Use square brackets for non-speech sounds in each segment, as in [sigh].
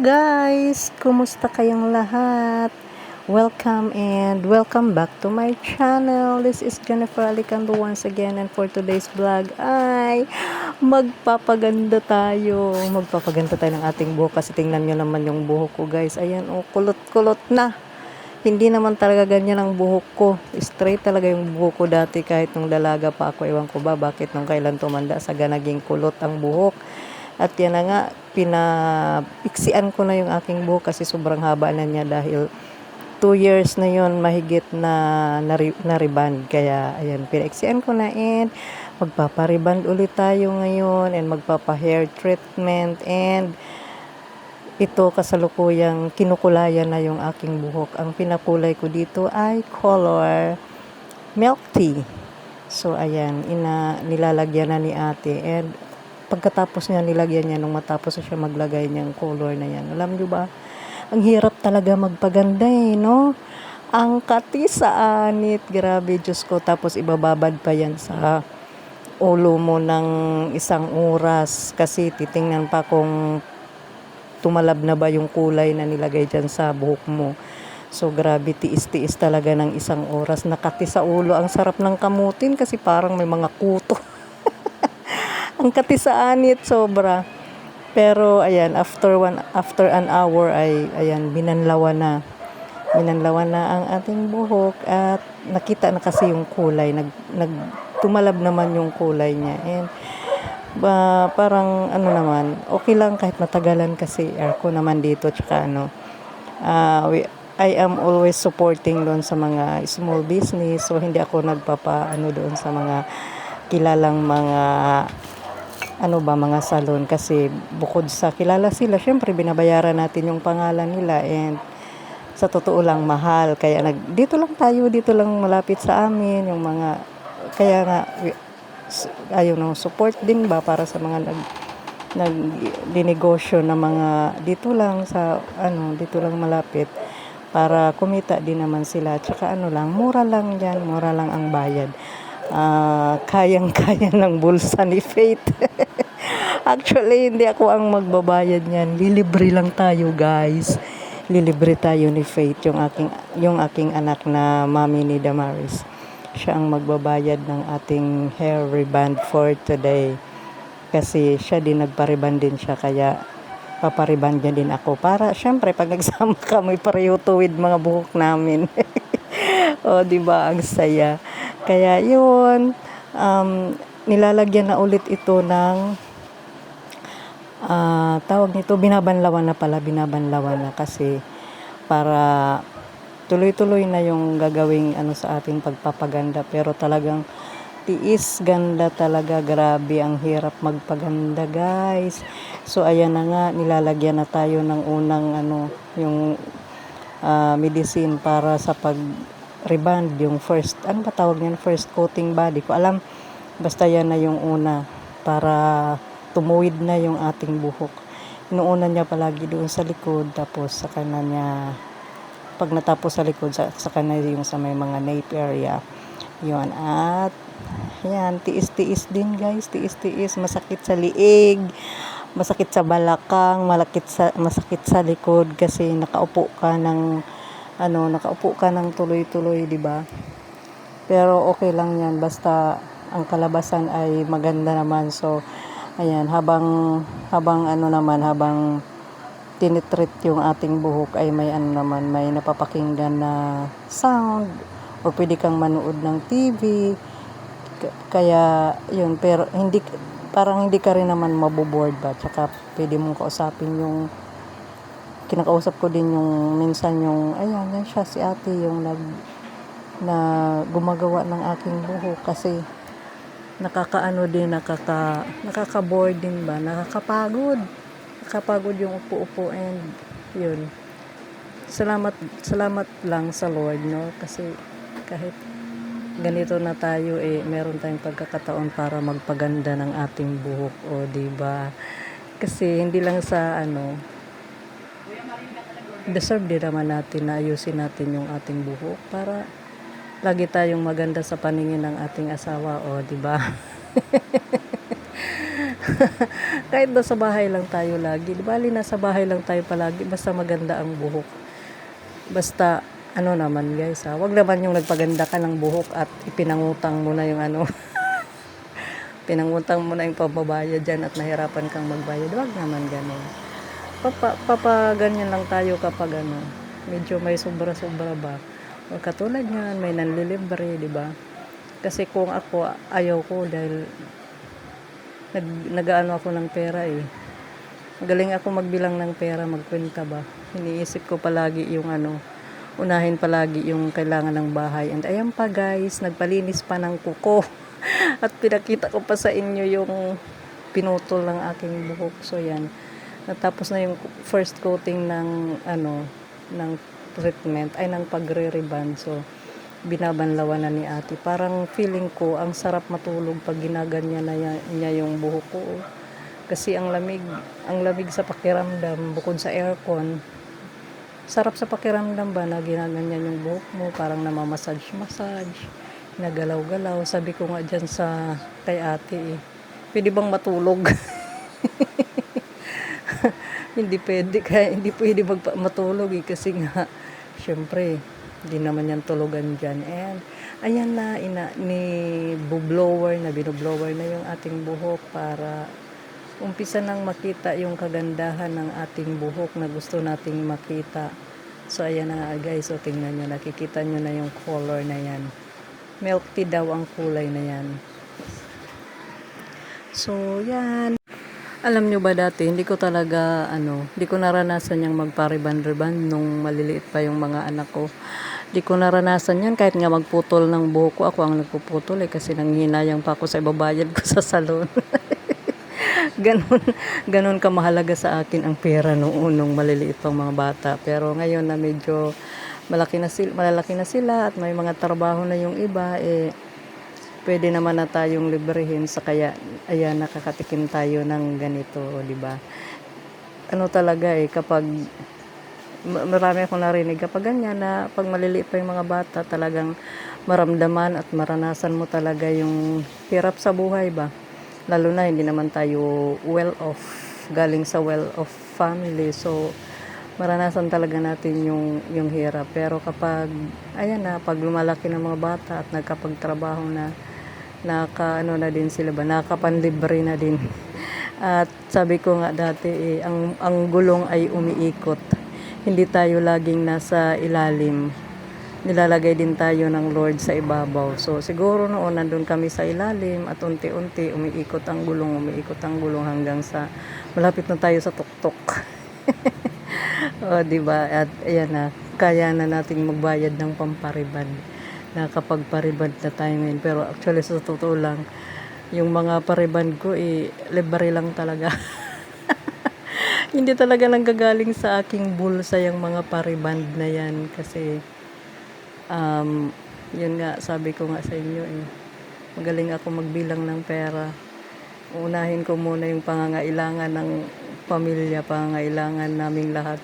guys! Kumusta kayong lahat? Welcome and welcome back to my channel. This is Jennifer Alicando once again and for today's vlog ay magpapaganda tayo. Magpapaganda tayo ng ating buhok kasi tingnan nyo naman yung buhok ko guys. Ayan oh, kulot-kulot na. Hindi naman talaga ganyan ang buhok ko. Straight talaga yung buhok ko dati kahit nung dalaga pa ako. Ewan ko ba bakit nung kailan tumanda sa naging kulot ang buhok. At yan na nga, pinaiksian ko na yung aking buhok kasi sobrang haba na niya dahil 2 years na yon mahigit na na-reband. Kaya, ayan, pinaiksian ko na and magpapariband ulit tayo ngayon and magpapa-hair treatment and ito kasalukuyang kinukulayan na yung aking buhok. Ang pinakulay ko dito ay color milk tea. So, ayan, ina, nilalagyan na ni ate and pagkatapos niya nilagyan niya nung matapos siya maglagay niyang color na yan. Alam niyo ba? Ang hirap talaga magpaganda eh, no? Ang kati sa anit, grabe Diyos ko. Tapos ibababad pa yan sa ulo mo ng isang oras kasi titingnan pa kung tumalab na ba yung kulay na nilagay dyan sa buhok mo. So grabe, tiis-tiis talaga ng isang oras. Nakati sa ulo. Ang sarap ng kamutin kasi parang may mga kuto. [laughs] [laughs] ang kati sa anit sobra. Pero ayan, after one after an hour ay ayan binanlawan na. Binanlawan na ang ating buhok at nakita na kasi yung kulay, nag, nag tumalab naman yung kulay niya. And ba parang ano naman, okay lang kahit matagalan kasi aircon naman dito tsaka ano. Uh, we, I am always supporting doon sa mga small business. So hindi ako nagpapa ano doon sa mga kilalang mga ano ba mga salon? Kasi bukod sa kilala sila syempre binabayaran natin yung pangalan nila. And sa totoo lang mahal. Kaya nag dito lang tayo dito lang malapit sa amin yung mga kaya nga ayun no support din ba para sa mga nag nag dinegosyo na mga dito lang sa ano dito lang malapit para kumita din naman sila. Tsaka ano lang mura lang yan mura lang ang bayad. Uh, kayang-kaya [laughs] ng bulsa ni Faith [laughs] Actually, hindi ako ang magbabayad niyan. Lilibre lang tayo, guys. Lilibre tayo ni Faith, yung aking, yung aking anak na mami ni Damaris. Siya ang magbabayad ng ating hair reband for today. Kasi siya din nagpariban din siya, kaya papariban niya din ako. Para, syempre, pag nagsama kami, pareho tuwid mga buhok namin. [laughs] o, di ba Ang saya. Kaya, yun. Um, nilalagyan na ulit ito ng uh, tawag nito, binabanlawan na pala, binabanlawan na kasi para tuloy-tuloy na yung gagawing ano sa ating pagpapaganda. Pero talagang tiis ganda talaga. Grabe ang hirap magpaganda guys. So ayan na nga nilalagyan na tayo ng unang ano yung uh, medicine para sa pag reband yung first ano ba tawag niyan? First coating body. Ko alam basta yan na yung una para tumuwid na yung ating buhok. Inuuna niya palagi doon sa likod, tapos sa kanan niya, pag natapos sa likod, sa, sa kanan yung sa may mga nape area. Yun, at yan, tiis-tiis din guys, tiis-tiis, masakit sa liig, masakit sa balakang, malakit sa, masakit sa likod kasi nakaupo ka ng ano, nakaupo ka ng tuloy-tuloy, di ba? Pero okay lang yan basta ang kalabasan ay maganda naman. So Ayan, habang habang ano naman, habang tinitreat yung ating buhok ay may ano naman, may napapakinggan na sound o pwede kang manood ng TV. Kaya yun, pero hindi parang hindi ka rin naman maboboard ba. Tsaka pwede mong kausapin yung kinakausap ko din yung minsan yung ayan, yan siya si ate yung nag na gumagawa ng aking buhok kasi nakakaano din, nakaka, nakaka-bored din ba, nakakapagod. Nakakapagod yung upo-upo and yun. Salamat, salamat lang sa Lord, no? Kasi kahit ganito na tayo, eh, meron tayong pagkakataon para magpaganda ng ating buhok, o, di ba? Kasi hindi lang sa, ano, deserve din naman natin na ayusin natin yung ating buhok para lagi tayong maganda sa paningin ng ating asawa o di ba [laughs] Kahit nasa bahay lang tayo lagi. Di bali, nasa bahay lang tayo palagi. Basta maganda ang buhok. Basta, ano naman guys ha. Huwag naman yung nagpaganda ka ng buhok at ipinangutang mo na yung ano. [laughs] pinangutang mo na yung pababayad dyan at nahirapan kang magbayad. Huwag naman ganun. Papa, papa ganyan lang tayo kapag ano, medyo may sobra-sobra ba. Katulad yan, may nanlilibre, di ba? Kasi kung ako, ayaw ko dahil nag, nag-ano ako ng pera eh. Magaling ako magbilang ng pera, magkwenta ba. Iniisip ko palagi yung ano, unahin palagi yung kailangan ng bahay. And ayan pa guys, nagpalinis pa ng kuko. [laughs] At pinakita ko pa sa inyo yung pinutol ng aking buhok. So yan. Natapos na yung first coating ng ano, ng treatment ay ng pagre-reband. So binabanlawan na ni ate. Parang feeling ko, ang sarap matulog pag ginaganyan na ya- niya yung buhok ko. Kasi ang lamig, ang lamig sa pakiramdam, bukod sa aircon, sarap sa pakiramdam ba na ginaganyan yung buhok mo, parang namamassage-massage, nagalaw-galaw. Sabi ko nga dyan sa kay ate eh, pwede bang matulog? [laughs] hindi pwede kaya hindi pwede magpa- matulog eh kasi nga syempre hindi naman yan tulugan dyan. And ayan na ina, ni blower na binoblower na yung ating buhok para umpisa nang makita yung kagandahan ng ating buhok na gusto nating makita. So ayan na nga guys. So tingnan nyo nakikita nyo na yung color na yan. Milk tea daw ang kulay na yan. So yan alam nyo ba dati, hindi ko talaga, ano, hindi ko naranasan yung magpariban-riban nung maliliit pa yung mga anak ko. Hindi ko naranasan yan kahit nga magputol ng buhok ko. Ako ang nagpuputol eh kasi nanghinayang pa ako sa ibabayad ko sa salon. [laughs] ganon, ganon kamahalaga sa akin ang pera noon nung maliliit pang mga bata. Pero ngayon na medyo malaki na sila, malalaki na sila at may mga trabaho na yung iba, eh, pwede naman na tayong librehin sa kaya ayan nakakatikim tayo ng ganito, 'di ba? Ano talaga eh kapag ma- marami akong narinig kapag ganyan na pag maliliit pa yung mga bata talagang maramdaman at maranasan mo talaga yung hirap sa buhay ba? Lalo na hindi naman tayo well off galing sa well off family. So maranasan talaga natin yung yung hirap. Pero kapag ayan na pag lumalaki ng mga bata at nagkapagtrabaho na naka ano na din sila ba? Nakapanlibre na din. At sabi ko nga dati eh, ang ang gulong ay umiikot. Hindi tayo laging nasa ilalim. Nilalagay din tayo ng Lord sa ibabaw. So siguro noon nandun kami sa ilalim at unti-unti umiikot ang gulong umiikot ang gulong hanggang sa malapit na tayo sa tuktok. [laughs] O di ba? At ayan na kaya na nating magbayad ng pampariban nakakapagpariban na tayo ngayon. Pero actually sa totoo lang, yung mga pariban ko, eh, libre lang talaga. [laughs] Hindi talaga nanggagaling sa aking bulsa yung mga pariband na yan kasi um, yun nga, sabi ko nga sa inyo eh, magaling ako magbilang ng pera. Unahin ko muna yung pangangailangan ng pamilya, pangangailangan naming lahat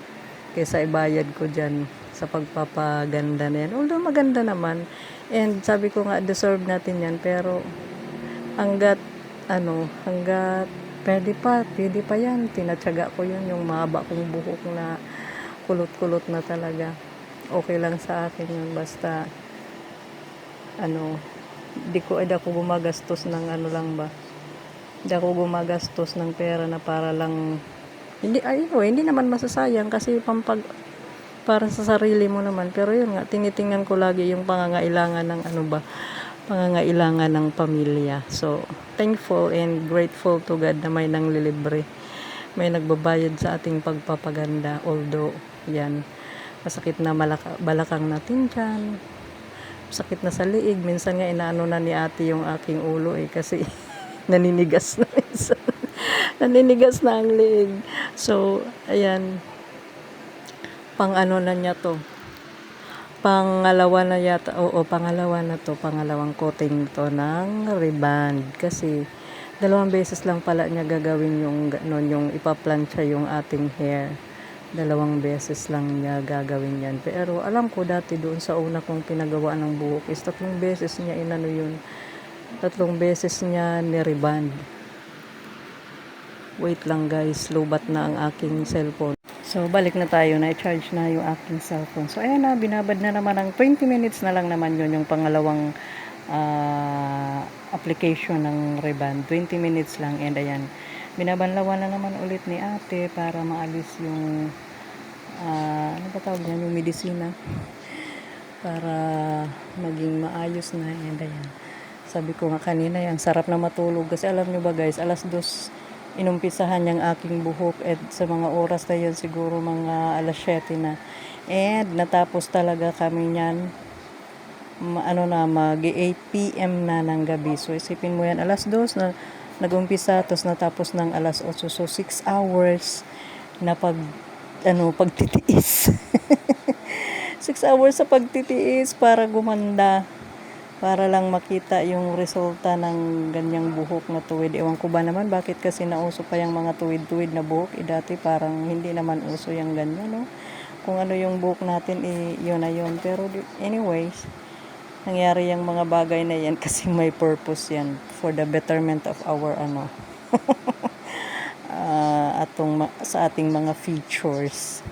kaysa ibayad ko dyan sa pagpapaganda na yan. Although maganda naman. And sabi ko nga, deserve natin yan. Pero hanggat, ano, hanggat pwede pa, pwede pa yan. Tinatsaga ko yun, yung mahaba kong buhok na kulot-kulot na talaga. Okay lang sa akin yun. Basta, ano, di ko, di ako gumagastos ng ano lang ba. Di ako gumagastos ng pera na para lang hindi ay oh, hindi naman masasayang kasi pampag para sa sarili mo naman. Pero yun nga tinitingnan ko lagi yung pangangailangan ng ano ba pangangailangan ng pamilya. So thankful and grateful to God na may nang lilibre may nagbabayad sa ating pagpapaganda. Although yan masakit na malaka, balakang natin dyan. Sakit na sa liig. Minsan nga inaano na ni ate yung aking ulo eh kasi [laughs] naninigas na minsan. [laughs] Naninigas na ang liig. So ayan pang ano na niya to? Pangalawa na yata oo pangalawa na to. Pangalawang coating to ng reband kasi dalawang beses lang pala niya gagawin yung ganun yung ipaplansya yung ating hair. Dalawang beses lang niya gagawin yan. Pero alam ko dati doon sa una kong pinagawa ng buhok is tatlong beses niya inano yun. Tatlong beses niya ni reband Wait lang guys, lobat na ang aking cellphone. So, balik na tayo. Na-charge na yung aking cellphone. So, ayan na, binabad na naman ng 20 minutes na lang naman yun, yung pangalawang ah, application ng Reban. 20 minutes lang. And ayan, binabanlawan na naman ulit ni ate para maalis yung, ah, ano ba tawag niyan, yung medisina. Para maging maayos na. And ayan, sabi ko nga kanina, ang sarap na matulog. Kasi alam nyo ba guys, alas dos inumpisahan yung aking buhok at sa mga oras na yun siguro mga alas 7 na. And natapos talaga kami niyan ma- ano na mag 8 PM na ng gabi. So isipin mo yan alas 2 na nagumpisa tapos natapos ng alas 8 so 6 hours na pag ano pagtitiis. [laughs] 6 hours sa pagtitiis para gumanda para lang makita yung resulta ng ganyang buhok na tuwid. Ewan ko ba naman bakit kasi nauso pa yung mga tuwid-tuwid na buhok. Eh, dati parang hindi naman uso yung ganyan, no? Kung ano yung buhok natin, eh, yun na yun. Pero anyways, nangyari yung mga bagay na yan [laughs] kasi may purpose yan for the betterment of our ano [laughs] ah, atong sa ating mga features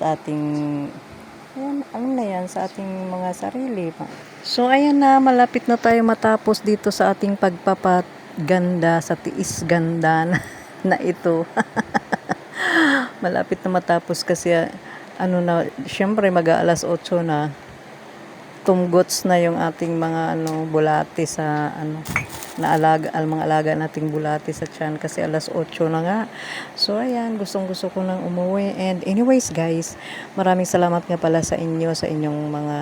sa ating Ayan, ano na yan sa ating mga sarili. So, ayan na, malapit na tayo matapos dito sa ating pagpapaganda, sa tiis ganda na, [laughs] na ito. [laughs] malapit na matapos kasi, ano na, syempre mag-aalas 8 na, tumgots na yung ating mga ano bulati sa ano na alaga al mga alaga nating bulati sa tiyan kasi alas 8 na nga. So ayan, gustong gusto ko nang umuwi and anyways guys, maraming salamat nga pala sa inyo sa inyong mga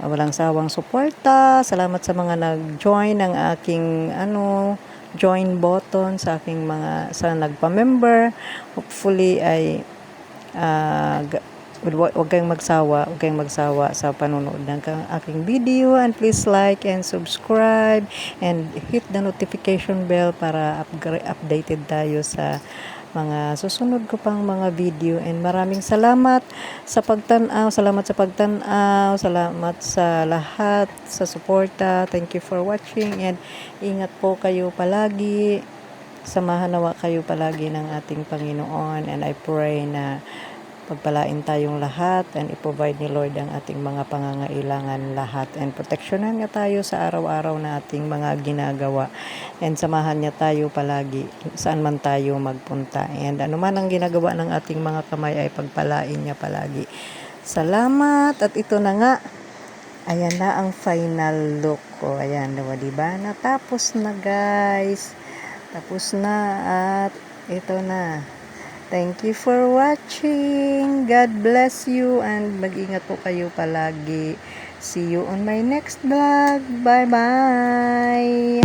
uh, walang sawang suporta. Salamat sa mga nag-join ng aking ano join button sa aking mga sa nagpa-member. Hopefully ay ah, ga- Wag wag kayong magsawa, wag kayong magsawa sa panonood ng aking video and please like and subscribe and hit the notification bell para updated tayo sa mga susunod ko pang mga video and maraming salamat sa pagtanaw, salamat sa pagtanaw, salamat sa lahat sa suporta. Thank you for watching and ingat po kayo palagi. Samahan nawa kayo palagi ng ating Panginoon and I pray na pagpalain tayong lahat and i-provide ni Lord ang ating mga pangangailangan lahat. And proteksyonan niya tayo sa araw-araw na ating mga ginagawa. And samahan niya tayo palagi saan man tayo magpunta. And ano man ang ginagawa ng ating mga kamay ay pagpalain niya palagi. Salamat! At ito na nga. Ayan na ang final look ko. Ayan diba diba natapos na guys. Tapos na. At ito na Thank you for watching. God bless you and mag-ingat po kayo palagi. See you on my next vlog. Bye-bye.